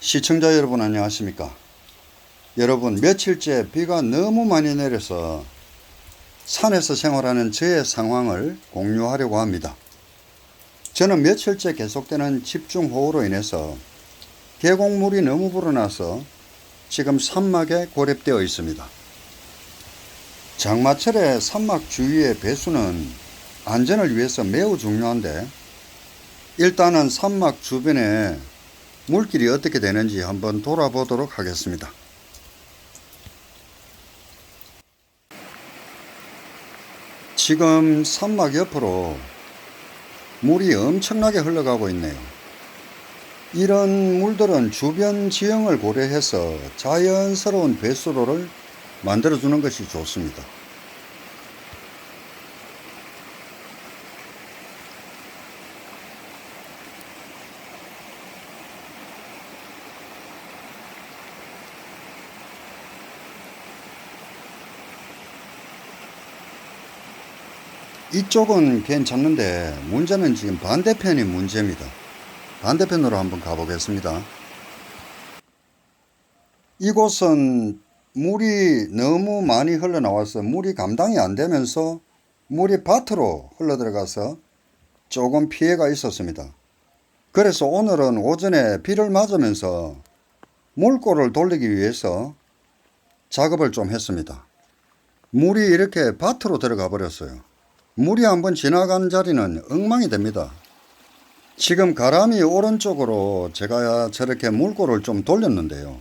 시청자 여러분 안녕하십니까? 여러분 며칠째 비가 너무 많이 내려서 산에서 생활하는 저의 상황을 공유하려고 합니다. 저는 며칠째 계속되는 집중호우로 인해서 계곡물이 너무 불어나서 지금 산막에 고립되어 있습니다. 장마철에 산막 주위의 배수는 안전을 위해서 매우 중요한데 일단은 산막 주변에 물길이 어떻게 되는지 한번 돌아보도록 하겠습니다. 지금 산막 옆으로 물이 엄청나게 흘러가고 있네요. 이런 물들은 주변 지형을 고려해서 자연스러운 배수로를 만들어주는 것이 좋습니다. 이쪽은 괜찮는데 문제는 지금 반대편이 문제입니다. 반대편으로 한번 가보겠습니다. 이곳은 물이 너무 많이 흘러나와서 물이 감당이 안 되면서 물이 밭으로 흘러들어가서 조금 피해가 있었습니다. 그래서 오늘은 오전에 비를 맞으면서 물골을 돌리기 위해서 작업을 좀 했습니다. 물이 이렇게 밭으로 들어가 버렸어요. 물이 한번 지나간 자리는 엉망이 됩니다. 지금 가람이 오른쪽으로 제가 저렇게 물골을 좀 돌렸는데요.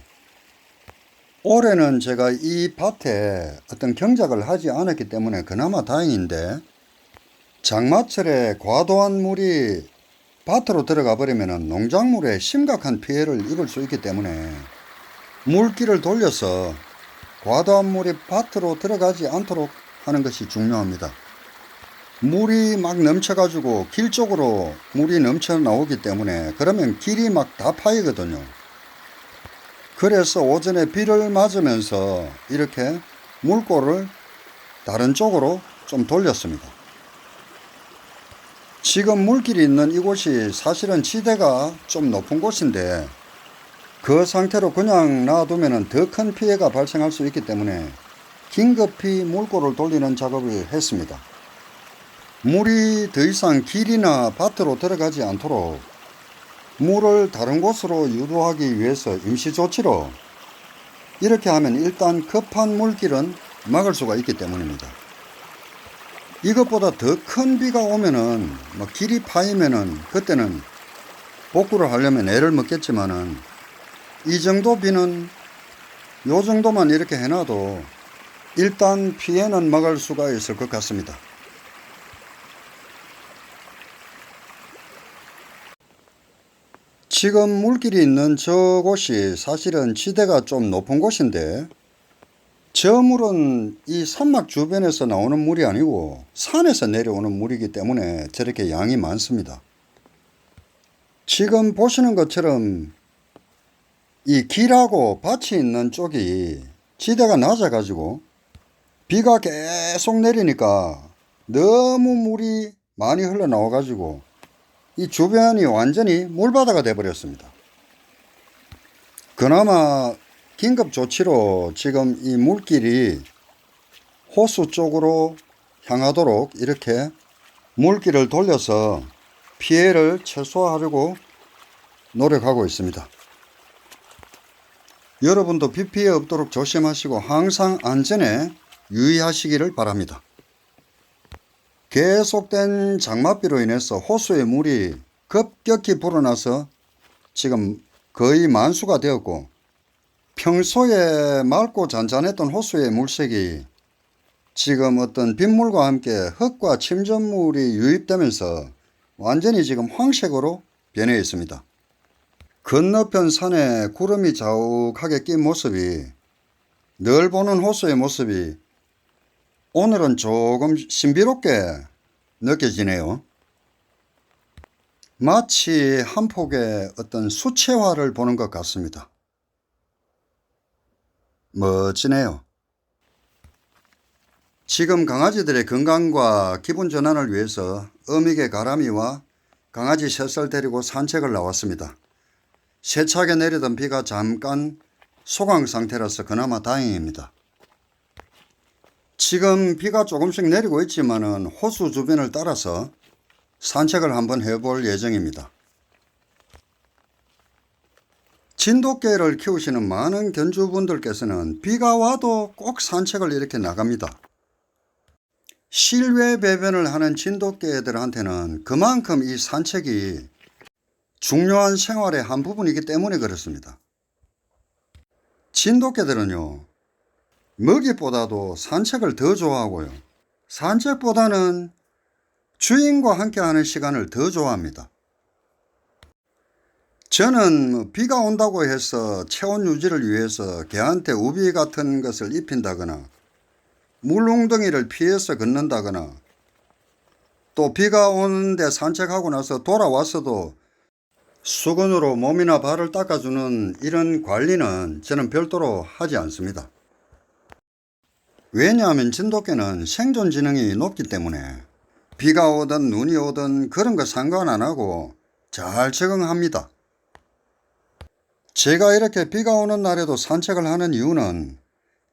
올해는 제가 이 밭에 어떤 경작을 하지 않았기 때문에 그나마 다행인데 장마철에 과도한 물이 밭으로 들어가 버리면 농작물에 심각한 피해를 입을 수 있기 때문에 물길을 돌려서 과도한 물이 밭으로 들어가지 않도록 하는 것이 중요합니다. 물이 막 넘쳐가지고 길 쪽으로 물이 넘쳐 나오기 때문에 그러면 길이 막 다 파이거든요. 그래서 오전에 비를 맞으면서 이렇게 물골을 다른 쪽으로 좀 돌렸습니다. 지금 물길이 있는 이곳이 사실은 지대가 좀 높은 곳인데 그 상태로 그냥 놔두면 더 큰 피해가 발생할 수 있기 때문에 긴급히 물골을 돌리는 작업을 했습니다. 물이 더 이상 길이나 밭으로 들어가지 않도록 물을 다른 곳으로 유도하기 위해서 임시 조치로 이렇게 하면 일단 급한 물길은 막을 수가 있기 때문입니다. 이것보다 더 큰 비가 오면은 뭐 길이 파이면은 그때는 복구를 하려면 애를 먹겠지만은 이 정도 비는 요 정도만 이렇게 해놔도 일단 피해는 막을 수가 있을 것 같습니다. 지금 물길이 있는 저곳이 사실은 지대가 좀 높은 곳인데 저 물은 이 산막 주변에서 나오는 물이 아니고 산에서 내려오는 물이기 때문에 저렇게 양이 많습니다. 지금 보시는 것처럼 이 길하고 밭이 있는 쪽이 지대가 낮아가지고 비가 계속 내리니까 너무 물이 많이 흘러나와가지고 이 주변이 완전히 물바다가 되어버렸습니다. 그나마 긴급 조치로 지금 이 물길이 호수 쪽으로 향하도록 이렇게 물길을 돌려서 피해를 최소화하려고 노력하고 있습니다. 여러분도 비 피해 없도록 조심하시고 항상 안전에 유의하시기를 바랍니다. 계속된 장마비로 인해서 호수의 물이 급격히 불어나서 지금 거의 만수가 되었고 평소에 맑고 잔잔했던 호수의 물색이 지금 어떤 빗물과 함께 흙과 침전물이 유입되면서 완전히 지금 황색으로 변해 있습니다. 건너편 산에 구름이 자욱하게 낀 모습이 늘 보는 호수의 모습이 오늘은 조금 신비롭게 느껴지네요. 마치 한 폭의 어떤 수채화를 보는 것 같습니다. 멋지네요. 지금 강아지들의 건강과 기분 전환을 위해서 어미개 가람이와 강아지 셋을 데리고 산책을 나왔습니다. 세차게 내리던 비가 잠깐 소강 상태라서 그나마 다행입니다. 지금 비가 조금씩 내리고 있지만은 호수 주변을 따라서 산책을 한번 해볼 예정입니다. 진돗개를 키우시는 많은 견주분들께서는 비가 와도 꼭 산책을 이렇게 나갑니다. 실외 배변을 하는 진돗개들한테는 그만큼 이 산책이 중요한 생활의 한 부분이기 때문에 그렇습니다. 진돗개들은요, 먹이보다도 산책을 더 좋아하고요. 산책보다는 주인과 함께 하는 시간을 더 좋아합니다. 저는 뭐 비가 온다고 해서 체온 유지를 위해서 개한테 우비 같은 것을 입힌다거나 물웅덩이를 피해서 걷는다거나 또 비가 오는데 산책하고 나서 돌아왔어도 수건으로 몸이나 발을 닦아주는 이런 관리는 저는 별도로 하지 않습니다. 왜냐하면 진돗개는 생존 지능이 높기 때문에 비가 오든 눈이 오든 그런 거 상관 안 하고 잘 적응합니다. 제가 이렇게 비가 오는 날에도 산책을 하는 이유는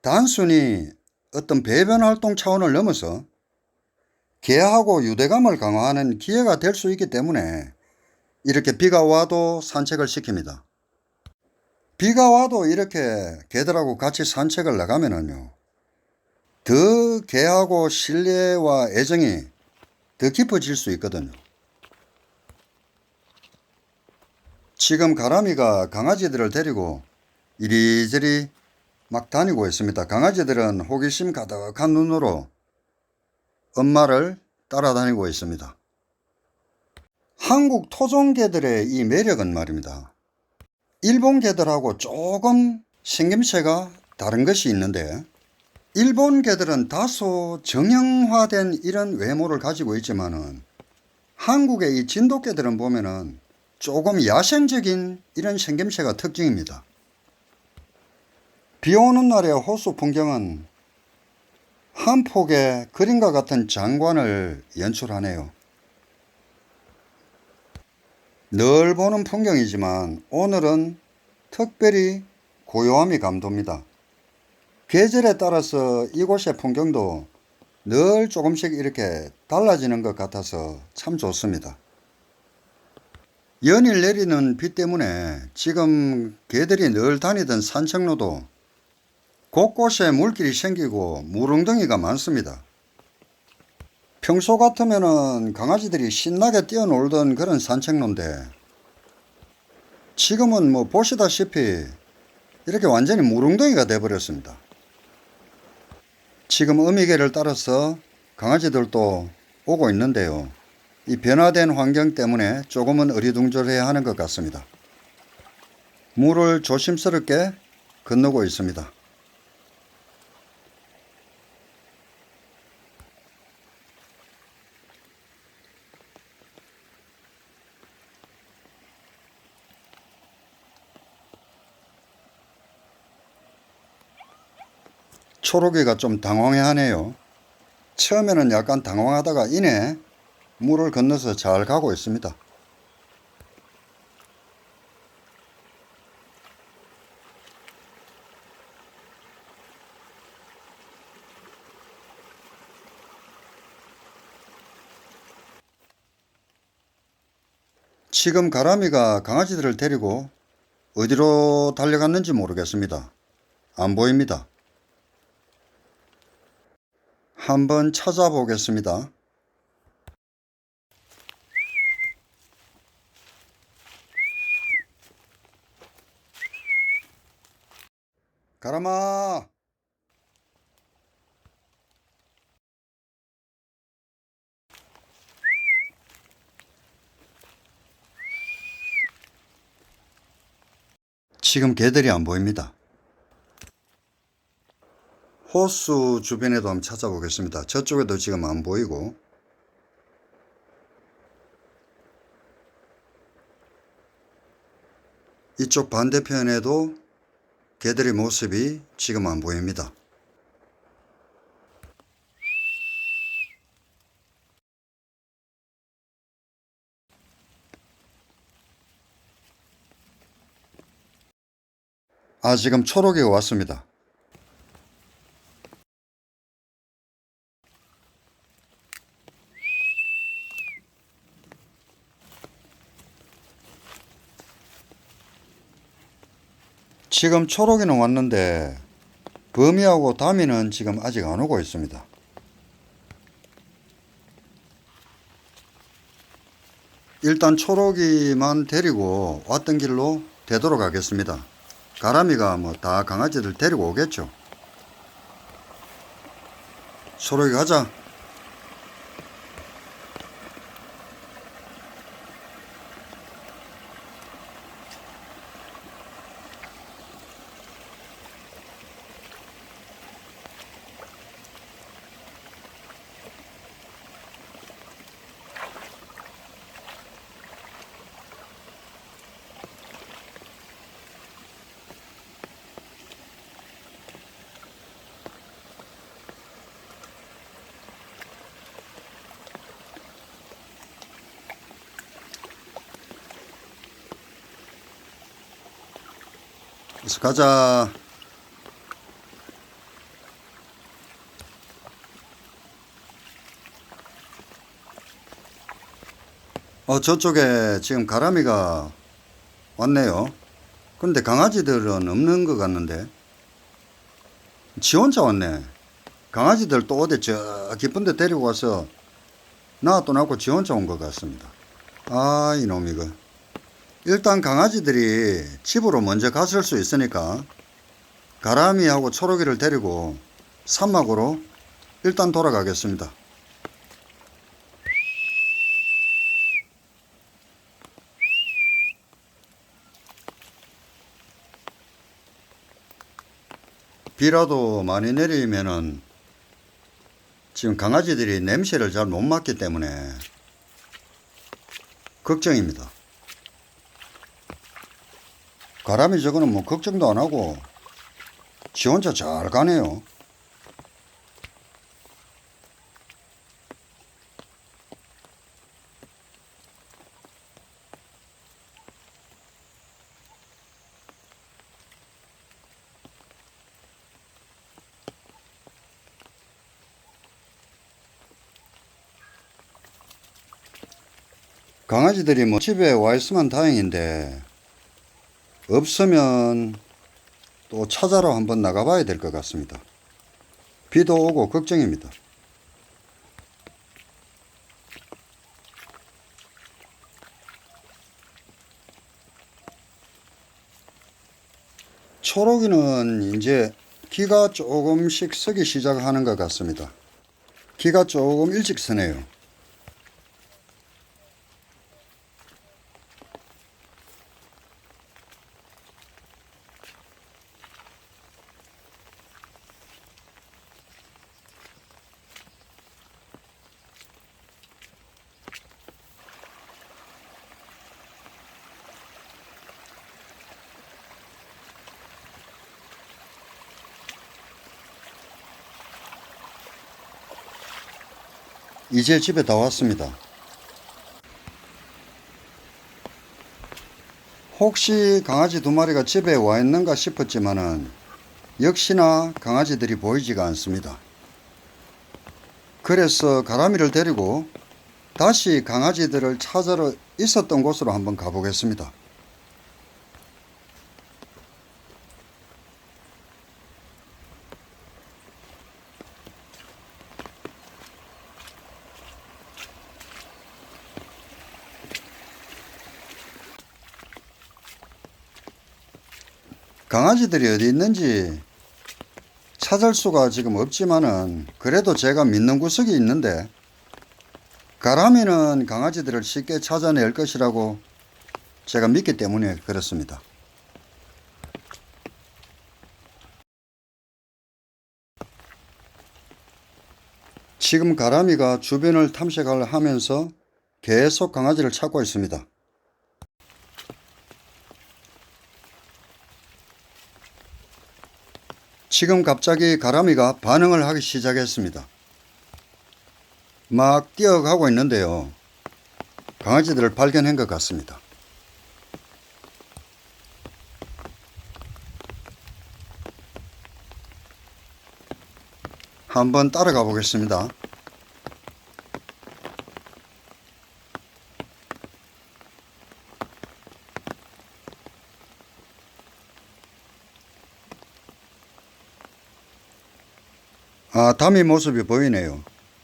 단순히 어떤 배변 활동 차원을 넘어서 개하고 유대감을 강화하는 기회가 될 수 있기 때문에 이렇게 비가 와도 산책을 시킵니다. 비가 와도 이렇게 개들하고 같이 산책을 나가면은요, 더 개하고 신뢰와 애정이 더 깊어질 수 있거든요. 지금 가람이가 강아지들을 데리고 이리저리 막 다니고 있습니다. 강아지들은 호기심 가득한 눈으로 엄마를 따라다니고 있습니다. 한국 토종개들의 이 매력은 말입니다. 일본 개들하고 조금 생김새가 다른 것이 있는데 일본 개들은 다소 정형화된 이런 외모를 가지고 있지만은 한국의 이 진돗개들은 보면은 조금 야생적인 이런 생김새가 특징입니다. 비 오는 날의 호수 풍경은 한 폭의 그림과 같은 장관을 연출하네요. 늘 보는 풍경이지만 오늘은 특별히 고요함이 감돕니다. 계절에 따라서 이곳의 풍경도 늘 조금씩 이렇게 달라지는 것 같아서 참 좋습니다. 연일 내리는 비 때문에 지금 개들이 늘 다니던 산책로도 곳곳에 물길이 생기고 물웅덩이가 많습니다. 평소 같으면은 강아지들이 신나게 뛰어놀던 그런 산책로인데 지금은 뭐 보시다시피 이렇게 완전히 물웅덩이가 돼버렸습니다. 지금 어미개를 따라서 강아지들도 오고 있는데요. 이 변화된 환경 때문에 조금은 어리둥절해야 하는 것 같습니다. 물을 조심스럽게 건너고 있습니다. 초록이가 좀 당황해 하네요. 처음에는 약간 당황하다가 이내 물을 건너서 잘 가고 있습니다. 지금 가람이가 강아지들을 데리고 어디로 달려갔는지 모르겠습니다. 안 보입니다. 한번 찾아보겠습니다. 가람아! 지금 개들이 안 보입니다. 호수 주변에도 한번 찾아보겠습니다. 저쪽에도 지금 안 보이고 이쪽 반대편에도 개들의 모습이 지금 안 보입니다. 아, 지금 초록이 왔습니다. 지금 초록이는 왔는데 범이하고 다미는 지금 아직 안 오고 있습니다. 일단 초록이만 데리고 왔던 길로 되도록 하겠습니다. 가람이가 뭐 다 강아지들 데리고 오겠죠. 초록이 가자. 어서 가자. 어, 저쪽에 지금 가람이가 왔네요. 그런데 강아지들은 없는 것 같는데. 지 혼자 왔네. 강아지들 또 어디 저 깊은 데 데리고 와서 나 또 낳고 지 혼자 온 것 같습니다. 아, 이놈 이거. 일단 강아지들이 집으로 먼저 갔을 수 있으니까 가람이하고 초록이를 데리고 산막으로 일단 돌아가겠습니다. 비라도 많이 내리면은 지금 강아지들이 냄새를 잘 못 맡기 때문에 걱정입니다. 가람이 저거는 뭐 걱정도 안 하고 지 혼자 잘 가네요. 강아지들이 뭐 집에 와 있으면 다행인데 없으면 또 찾아러 한번 나가봐야 될 것 같습니다. 비도 오고 걱정입니다. 초록이는 이제 기가 조금씩 서기 시작하는 것 같습니다. 기가 조금 일찍 서네요. 이제 집에 다 왔습니다. 혹시 강아지 두 마리가 집에 와 있는가 싶었지만은 역시나 강아지들이 보이지가 않습니다. 그래서 가람이를 데리고 다시 강아지들을 찾으러 있었던 곳으로 한번 가보겠습니다. 강아지들이 어디 있는지 찾을 수가 지금 없지만은 그래도 제가 믿는 구석이 있는데 가람이는 강아지들을 쉽게 찾아낼 것이라고 제가 믿기 때문에 그렇습니다. 지금 가람이가 주변을 탐색을 하면서 계속 강아지를 찾고 있습니다. 지금 갑자기 가람이가 반응을 하기 시작했습니다. 막 뛰어가고 있는데요. 강아지들을 발견한 것 같습니다. 한번 따라가 보겠습니다. 아, 담이 모습이 보이네요.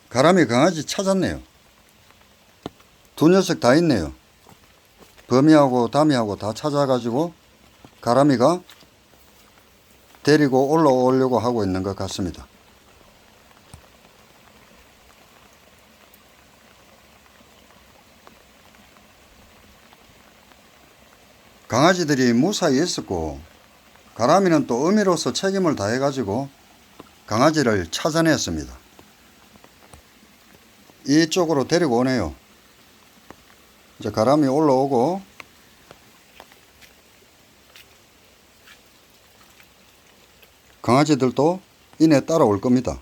가람이 강아지 찾았네요. 두 녀석 다 있네요. 범이하고 담이하고 다 찾아가지고 가람이가 데리고 올라오려고 하고 있는 것 같습니다. 강아지들이 무사히 있었고 가람이는 또 어미로서 책임을 다해가지고 강아지를 찾아냈습니다. 이쪽으로 데리고 오네요. 이제 가람이 올라오고 강아지들도 이내 따라올 겁니다.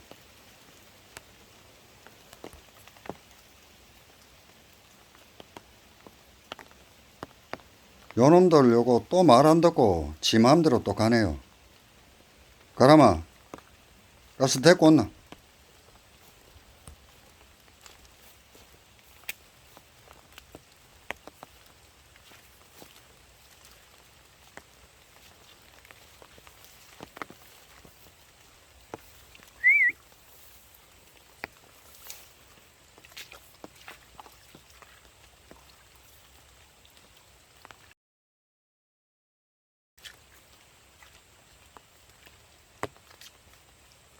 요놈들 요거 또 말 안 듣고 지 마음대로 또 가네요. 가람아, 가서 데리고 온나?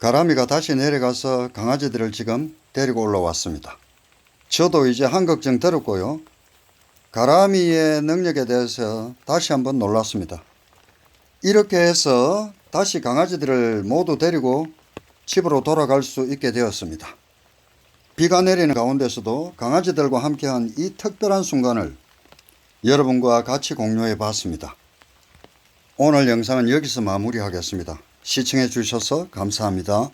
가람이가 다시 내려가서 강아지들을 지금 데리고 올라왔습니다. 저도 이제 한 걱정 들었고요. 가람이의 능력에 대해서 다시 한번 놀랐습니다. 이렇게 해서 다시 강아지들을 모두 데리고 집으로 돌아갈 수 있게 되었습니다. 비가 내리는 가운데서도 강아지들과 함께한 이 특별한 순간을 여러분과 같이 공유해 봤습니다. 오늘 영상은 여기서 마무리하겠습니다. 시청해 주셔서 감사합니다.